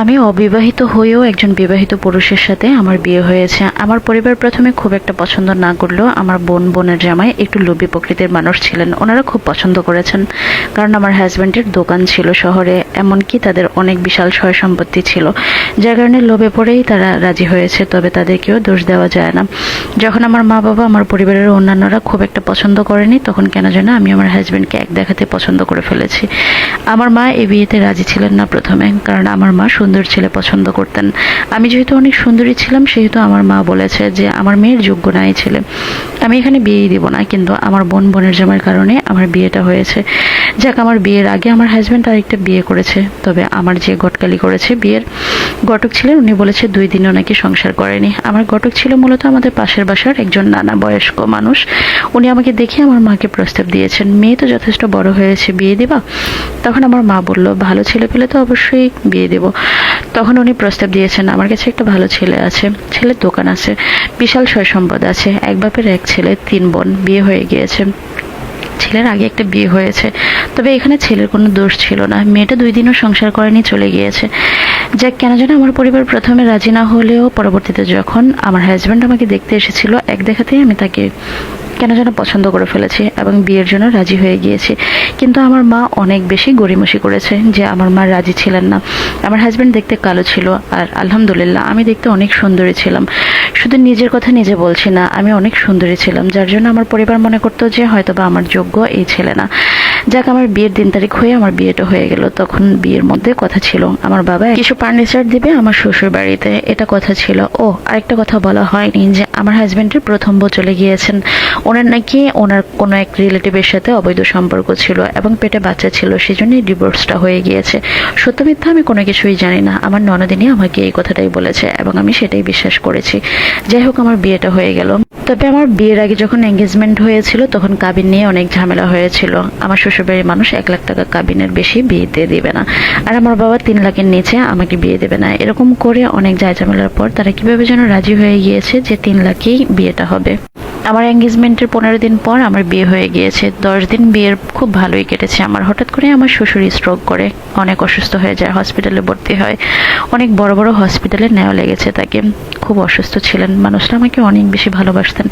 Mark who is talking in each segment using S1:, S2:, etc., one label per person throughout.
S1: আমি অবিবাহিত হয়েও একজন বিবাহিত পুরুষের সাথে আমার বিয়ে হয়েছে। আমার পরিবার প্রথমে খুব একটা পছন্দ না করলেও আমার বোন, বোনের জামাই একটু লোভী প্রকৃতির মানুষ ছিলেন। ওনারা খুব পছন্দ করেছেন, কারণ আমার হাজব্যান্ডের দোকান ছিল শহরে, এমনকি তাদের অনেক বিশাল সয় সম্পত্তি ছিল। যার কারণে লোভে পড়েই তারা রাজি হয়েছে, তবে তাদেরকেও দোষ দেওয়া যায় না। যখন আমার মা বাবা আমার পরিবারের অন্যান্যরা খুব একটা পছন্দ করেনি, তখন কেন যেন আমি আমার হাজব্যান্ডকে এক দেখাতে পছন্দ করে ফেলেছি। আমার মা এই বিয়েতে রাজি ছিলেন না প্রথমে, কারণ আমার মা সুন্দর ছেলে পছন্দ করতেন। আমি যেহেতু অনেক সুন্দরী ছিলাম, সেহেতু আমার মা বলেছে যে আমার মেয়ের যোগ্য না এই ছেলে। আমি এখানে বিয়েই দিব না, কিন্তু আমার বোন বোনের জমের কারণে আমার বিয়েটা হয়েছে। যাক, আমার বিয়ের আগে আমার হাজব্যান্ড আরেকটা বিয়ে করেছে, তবে আমার যে গটকালি করেছে বিয়ের গটক ছিলেন, উনি বলেছে দুই দিনও নাকি সংসার করেনি। আমার ঘটক ছিল মূলত আমাদের পাশের বাসার একজন নানা বয়স্ক মানুষ। উনি আমাকে দেখে আমার মাকে প্রস্তাব দিয়েছেন, মেয়ে তো যথেষ্ট বড় হয়েছে, বিয়ে দিবা? তখন আমার মা বলল, ভালো ছেলে পেলে তো অবশ্যই বিয়ে দেব। তখন উনি প্রস্তাব দিয়েছেন, আমার কাছে একটা ভালো ছেলে আছে, ছেলের দোকান আছে, বিশাল সয় সম্পদ আছে, এক বাপের এক ছেলে, তিন বোন, বিয়ে হয়ে গিয়েছে। ছেলের আগে একটা বিয়ে হয়েছে, তবে এখানে ছেলের কোনো দোষ ছিল না। মেয়েটা দুই দিনও সংসার করেনি, চলে গিয়েছে। যাক, কেন যেন আমার পরিবার প্রথমে রাজি না হলেও পরবর্তীতে যখন আমার হাজব্যান্ড আমাকে দেখতে এসেছিল, এক দেখাতেই আমি তাকে কেন যেন পছন্দ করে ফেলেছি এবং বিয়ের জন্য রাজি হয়ে গিয়েছি। কিন্তু আমার মা অনেক বেশি গড়িমসি করেছে যে আমার মা রাজি ছিলেন না। আমার হাজব্যান্ড দেখতে কালো ছিল আর আলহামদুলিল্লাহ আমি দেখতে অনেক সুন্দরী ছিলাম। শুধু নিজের কথা নিজে বলছি না, আমি অনেক সুন্দরী ছিলাম, যার জন্য আমার পরিবার মনে করতো যে হয়তো বা আমার যোগ্য এই ছেলে না। যাক, আমার বিয়ের দিন তারিখ হয়ে আমার বিয়েটা হয়ে গেল, তখন বিয়ের মধ্যে কথা ছিল। আমার বাবা কিছু ফার্নিচার দিবে আমার শ্বশুর বাড়িতে, এটা কথা ছিল। ও, আরেকটা কথা বলা হয়নি যে আমার হাজব্যান্ডের প্রথম বউ চলে গিয়েছেন। ওনার নাকি ওনার কোনো এক রিলেটিভের সাথে অবৈধ সম্পর্ক ছিল এবং পেটে বাচ্চা ছিল সেই জন্যই ডিভোর্সটা হয়ে গিয়েছে। সত্য মিথ্যা আমি কোনো কিছুই জানি না। আমার ননদিনী আমাকে এই কথাটাই বলেছে এবং আমি সেটাই বিশ্বাস করেছি। যাই হোক, আমার বিয়েটা হয়ে গেল। তবে আমার বিয়ের আগে যখন এঙ্গেজমেন্ট হয়েছিল, তখন কাবিন নিয়ে অনেক ঝামেলা হয়েছিল। আমার শ্বশুরবাড়ির মানুষ এক লাখ টাকা কাবিনের বেশি বিয়েতে দেবে না। আর আমার বাবা তিন লাখের নিচে আমাকে বিয়ে দেবে না। এরকম করে অনেক যায় ঝামেলার পর তারা কীভাবে যেন রাজি হয়ে গিয়েছে যে তিন লাখেই বিয়েটা হবে। আমার এঙ্গেজমেন্টের পনেরো দিন পর আমার বিয়ে হয়ে গিয়েছে। দশ দিন বিয়ের খুব ভালোই কেটেছে। আমার হঠাৎ করে আমার শ্বশুর স্ট্রোক করে। অনেক অসুস্থ হয়ে যায় হসপিটালে ভর্তি হয়। অনেক বড় বড় হসপিটালে নেওয়া লেগেছে তাকে। খুব অসুস্থ ছিলেন। মানুষটা আমাকে অনেক বেশি ভালোবাসতেন।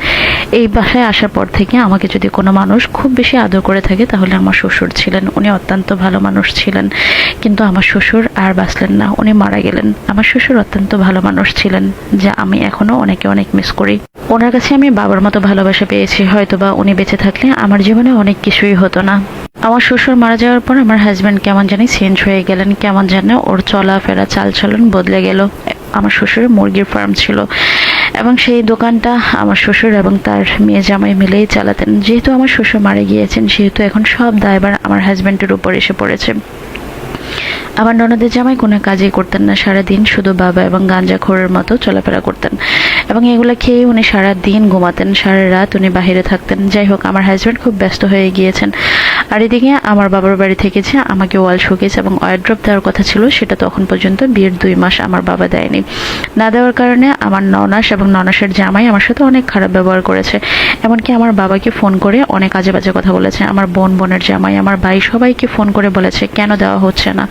S1: এই বাসায় আসার পর থেকে আমাকে যদি কোনো মানুষ খুব বেশি আদর করে থাকে, তাহলে আমার শ্বশুর ছিলেন। উনি অত্যন্ত ভালো মানুষ ছিলেন। কিন্তু আমার শ্বশুর আর বাঁচলেন না। উনি মারা গেলেন। আমার শ্বশুর অত্যন্ত ভালো মানুষ ছিলেন, যা আমি এখনও অনেকে অনেক মিস করি। ওনার কাছে আমি বাবার মতো ভালোবাসা পেয়েছি হয়তো বা উনি বেঁচে থাকলে আমার জীবনে অনেক কিছুই হতো না। আমার শ্বশুর মারা যাওয়ার পর আমার হাজব্যান্ড কেমন জানি চেঞ্জ হয়ে গেলেন, কেমন যেন ওর চলাফেরা, চালচলন বদলে গেল। আমার শ্বশুরের মুরগির ফার্ম ছিল এবং সেই দোকানটা আমার শ্বশুর এবং তার মেয়ে জামাই মিলেই চালাতেন। যেহেতু আমার শ্বশুর মারা গিয়েছেন, সেহেতু এখন সব দায়বার আমার হাজব্যান্ডের উপর এসে পড়েছে। আমার ননদের জামাই কোনো কাজই করতেন না, সারাদিন শুধু বাবা এবং গাঞ্জাখোরের মতো চলাফেরা করতেন। এবং এগুলো খেয়ে উনি সারা দিন ঘুমাতেন, সারা রাত উনি বাইরে থাকতেন। যাই হোক, আমার হাজব্যান্ড খুব ব্যস্ত হয়ে গিয়েছেন। আর এদিকে আমার বাবার বাড়ি থেকে যে আমাকে ওয়াল শোকেস এবং ওয়ার্ড্রপ দেওয়ার কথা ছিল, সেটা তখন পর্যন্ত বিয়ের দুই মাস আমার বাবা দেয়নি। না দেওয়ার কারণে আমার ননাস এবং ননাসের জামাই আমার সাথে অনেক খারাপ ব্যবহার করেছে। এমনকি আমার বাবাকে ফোন করে অনেক আজে বাজে কথা বলেছে। আমার বোন বোনের জামাই, আমার ভাই সবাইকে ফোন করে বলেছে, কেন দেওয়া হচ্ছে না?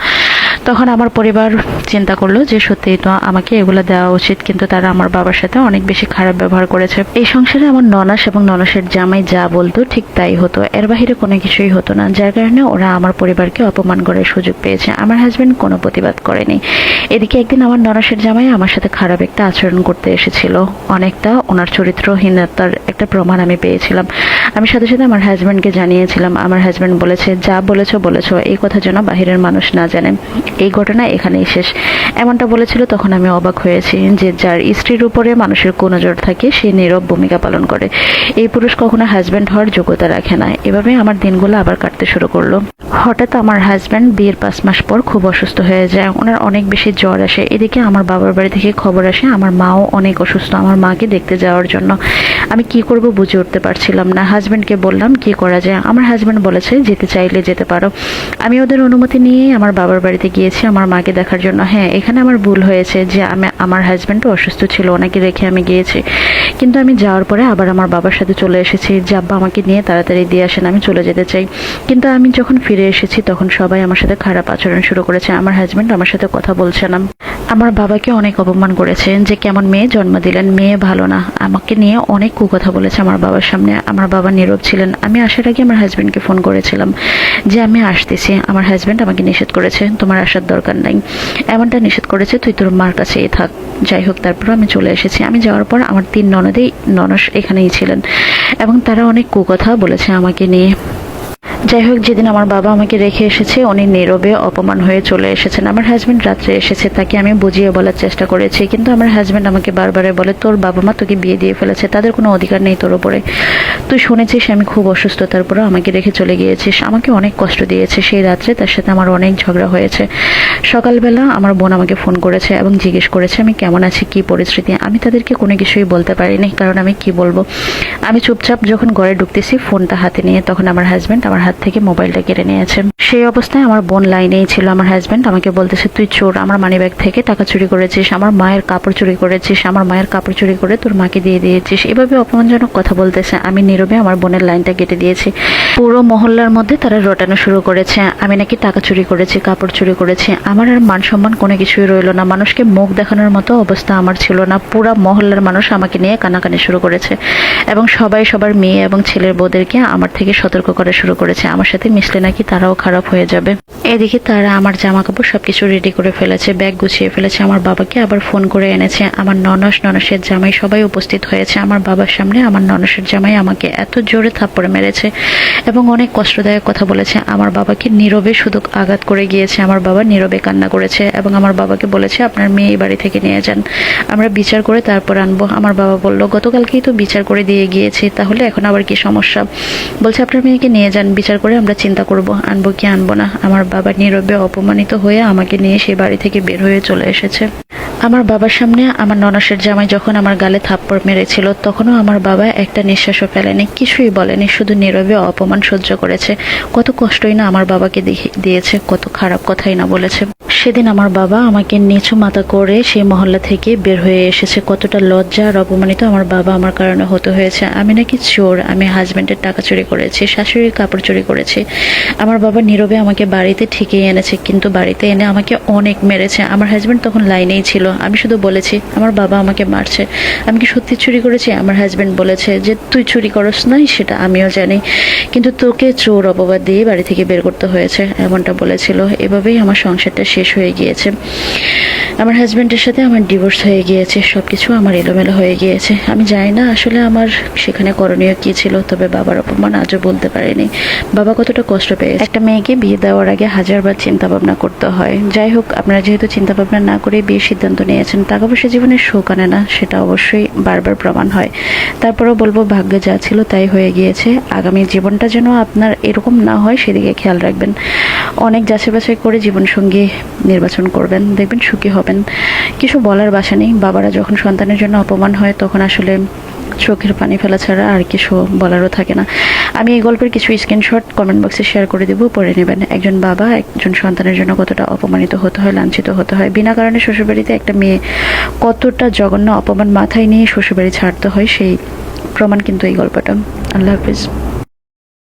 S1: তখন আমার পরিবার চিন্তা করল যে, সত্যিই তো আমাকে এগুলো দেওয়া উচিত। কিন্তু তারা আমার বাবার সাথে অনেক বেশি খারাপ ব্যবহার করেছে। এই সংসারে আমার ননাস এবং ননাসের জামাই যা বলতো ঠিক তাই হতো। এর বাহিরে কোনো কিছুই হতো না, যার কারণে ওরা আমার পরিবারকে অপমান করার সুযোগ পেয়েছে। আমার হাজব্যান্ড কোনো প্রতিবাদ করেনি। এদিকে একদিন আমার ননাসের জামাই আমার সাথে খারাপ একটা আচরণ করতে এসেছিল। অনেকটা ওনার চরিত্রহীনতার একটা প্রমাণ আমি পেয়েছিলাম। আমি সাথে সাথে আমার হাজব্যান্ডকে জানিয়েছিলাম। আমার হাজব্যান্ড বলেছে, যা বলেছ বলেছ। এই কথা যেন বাহিরের মানুষ না জানে। এই ঘটনা এখানেই শেষ। এমনটা বলেছিল তখন আমি অবাক হয়েছি যে যার স্ত্রীর উপরে মানুষের কোনো নজর থাকে, সে নীরব ভূমিকা পালন করে। এই পুরুষ কখনো হাজব্যান্ড হওয়ার যোগ্যতা রাখে না। এভাবে আমার দিনগুলো আবার কাটতে শুরু করল। হঠাৎ আমার হাজব্যান্ড বিয়ের পাঁচ মাস পর খুব অসুস্থ হয়ে যায়। ওনার অনেক বেশি জ্বর আসে। এদিকে আমার বাবার বাড়ি থেকে খবর আসে, আমার মাও অনেক অসুস্থ, আমার মাকে দেখতে যাওয়ার জন্য। আমি কি করব বুঝে উঠতে পারছিলাম না। হাজব্যান্ডকে বললাম, কি করা যায়? আমার হাজব্যান্ড বলেছে, যেতে চাইলে যেতে পারো। আমি ওদের অনুমতি নিয়ে আমার বাবার বাড়িতে গিয়ে গিয়েছি আমার মাকে দেখার জন্য। হ্যাঁ এখানে আমার ভুল হয়েছে যে আমি, আমার হাজব্যান্ডও অসুস্থ ছিল, ওনাকে রেখে আমি গিয়েছি। কিন্তু আমি যাওয়ার পরে আবার আমার বাবার সাথে চলে এসেছি। যে আব্বা আমাকে নিয়ে তাড়াতাড়ি দিয়ে আসেন, আমি চলে যেতে চাই। কিন্তু আমি যখন ফিরে এসেছি, তখন সবাই আমার সাথে খারাপ আচরণ শুরু করেছে। আমার হাজব্যান্ড আমার সাথে কথা বলছে না। আমার বাবাকে অনেক অপমান করেছে যে কেমন মেয়ে জন্ম দিলেন, মেয়ে ভালো না। আমাকে নিয়ে অনেক কুকথা বলেছে আমার বাবার সামনে। আমার বাবা নীরব ছিলেন। আমি আসার আগে আমার হাজব্যান্ডকে ফোন করেছিলাম যে আমি আসতেছি। আমার হাজব্যান্ড আমাকে নিষেধ করেছে, তোমার আসার দরকার নাই। এমনটা নিষেধ করেছে, তুই তোর মার কাছেই থাক। যাই হোক, তারপর আমি চলে এসেছি। আমি যাওয়ার পর আমার তিন ননদেই, ননস এখানেই ছিলেন। এবং তারা অনেক কুকথা বলেছে আমাকে নিয়ে। যাই হোক, যেদিন আমার বাবা আমাকে রেখে এসেছে, উনি নীরবে অপমান হয়ে চলে এসেছেন। আমার হাজব্যান্ড রাত্রে এসেছে, তাকে আমি বুঝিয়ে বলার চেষ্টা করেছি, কিন্তু আমার হাজব্যান্ড আমাকে বারবারে বলে, তোর বাবা মা তোকে বিয়ে দিয়ে ফেলেছে, তাদের কোনো অধিকার নেই তোর উপরে। তুই শুনেছিস আমি খুব অসুস্থ তারপরেও আমাকে রেখে চলে গিয়েছিস। আমাকে অনেক কষ্ট দিয়েছে, সেই রাত্রে তার সাথে আমার অনেক ঝগড়া হয়েছে। সকালবেলা আমার বোন আমাকে ফোন করেছে এবং জিজ্ঞেস করেছে, আমি কেমন আছি? কি পরিস্থিতি? আমি তাদেরকে কোনো কিছুই বলতে পারিনি, কারণ আমি কি বলব? আমি চুপচাপ যখন ঘরে ঢুকতেছি ফোনটা হাতে নিয়ে, তখন আমার হাজব্যান্ড আমার হাত থেকে মোবাইলটা কেড়ে নিয়েছে। সেই অবস্থায় আমার বোন লাইনেই ছিল, আমার হাজব্যান্ড আমাকে বলতেছে, তুই চোর, আমার মানিব্যাগ থেকে টাকা চুরি করেছিস, আমার মায়ের কাপড় চুরি করেছিস, আমার মায়ের কাপড় চুরি করে তোর মাকে দিয়ে দিয়েছিস। এভাবে অপমানজনক কথা বলতেছে। আমি নীরবে আমার বোনের লাইনটা কেটে দিয়েছি। পুরো মহল্লার মধ্যে তারা রটানো শুরু করেছে। আমি নাকি টাকা চুরি করেছি, কাপড় চুরি করেছি। আমার আর মান সম্মান কোনো কিছুই রইল না। মানুষকে মুখ দেখানোর মতো অবস্থা আমার ছিল না। পুরা মহল্লার মানুষ আমাকে নিয়ে কানাকানি শুরু করেছে এবং সবাই সবার মেয়ে এবং ছেলের বউদেরকে আমার থেকে সতর্ক করা শুরু করেছে। আমার সাথে মিশলে নাকি তারাও খারাপ হয়ে যাবে। এদিকে তারা আমার জামা কাপড় সবকিছু রেডি করে ফেলেছে ব্যাগ গুছিয়ে ফেলেছে। আমার বাবাকে আবার ফোন করে এনেছে। আমার ননস, ননসের জামাই সবাই উপস্থিত হয়েছে। আমার বাবার সামনে আমার ননসের জামাই আমাকে এত জোরে থাপ্পড় মেরেছে এবং অনেক কষ্টদায়ক কথা বলেছে। আমার বাবাকে নীরবে শুধু আঘাত করে গিয়েছে। আমার বাবা নীরবে কান্না করেছে এবং আমার বাবাকে বলেছে, আপনার মেয়ে বাড়ি থেকে নিয়ে যান। আমরা বিচার করে তারপর আনব। আমার বাবা বলল, গতকালকেই তো বিচার করে দিয়ে গিয়েছি, তাহলে এখন আবার কি সমস্যা? বলছে, আপনার মেয়েকে নিয়ে যান, বিচার করে আমরা চিন্তা করব, আনব কি আনব না। আমার বাবা নীরবে অপমানিত হয়ে আমাকে নিয়ে সে বাড়ি থেকে বের হয়ে চলে এসেছে। আমার বাবার সামনে আমার ননসের জামাই যখন আমার গালে থাপ্পড় মেরেছিল, তখনও আমার বাবা একটা নিঃশ্বাসও ফেলেনি, কিছুই বলেনি, শুধু নীরবে অপমান সহ্য করেছে। কত কষ্টই না আমার বাবাকে দিয়েছে, কত খারাপ কথাই না বলেছে। সেদিন আমার বাবা আমাকে নিচু মাথা করে সেই মহল্লা থেকে বের হয়ে এসেছে। কতটা লজ্জা আর অপমানিত আমার বাবা আমার কারণে হতে হয়েছে। আমি নাকি চোর, আমি হাজব্যান্ডের টাকা চুরি করেছি, শাশুড়ির কাপড় চুরি করেছি। আমার বাবা নীরবে আমাকে বাড়িতে ঠিকই এনেছে, কিন্তু বাড়িতে এনে আমাকে অনেক মেরেছে। আমার হাজব্যান্ড তখন লাইনেই ছিল। আমি শুধু বলেছি, আমার বাবা আমাকে মারছে। আমি কি সত্যি চুরি করেছি? আমার হাজব্যান্ড বলেছে, যে তুই চুরি করস নাই, সেটা আমিও জানি। কিন্তু তোকে চোর অপবাদ দিয়ে বাড়ি থেকে বের করতে হয়েছে, এমনটা বলেছিল। এভাবেই আমার সংসারটা শেষ হয়ে গিয়েছে। আমার হাজবেন্ডের সাথে আমার ডিভোর্স হয়ে গিয়েছে সব কিছু আমার এলোমেলো হয়ে গিয়েছে। আমি জানি না আসলে আমার সেখানে করণীয় কী ছিল, তবে বাবার অপমান আজও বলতে পারিনি। বাবা কতটা কষ্ট পেয়েছে। একটা মেয়েকে বিয়ে দেওয়ার আগে হাজারবার চিন্তা ভাবনা করতে হয়। যাই হোক, আপনারা যেহেতু চিন্তা ভাবনা না করে বিয়ের সিদ্ধান্ত নিয়েছেন, টাকা পয়সা জীবনে শোক আনে না, সেটা অবশ্যই বারবার প্রমাণ হয়। তারপরেও বলব, ভাগ্যে যা ছিল তাই হয়ে গিয়েছে। আগামী জীবনটা যেন আপনার এরকম না হয়, সেদিকে খেয়াল রাখবেন। অনেক যাচাই বাছাই করে জীবনসঙ্গী নির্বাচন করবেন, দেখবেন সুখী হবেন। কিছু বলার বাসা নেই, বাবারা যখন সন্তানের জন্য অপমান হয়, তখন আসলে চোখের পানি ফেলা ছাড়া আর কিছু বলারও থাকে না। আমি এই গল্পের কিছু স্ক্রিনশট কমেন্ট বক্সে শেয়ার করে দেবো, পড়ে নেবেন। একজন বাবা একজন সন্তানের জন্য কতটা অপমানিত হতে হয়, লাঞ্ছিত হতে হয়, বিনা কারণে শ্বশুরবাড়িতে একটা মেয়ে কতটা জঘন্য অপমান মাথায় নিয়ে শ্বশুরবাড়ি ছাড়তে হয়, সেই প্রমাণ কিন্তু এই গল্পটা। আল্লাহ হাফিজ।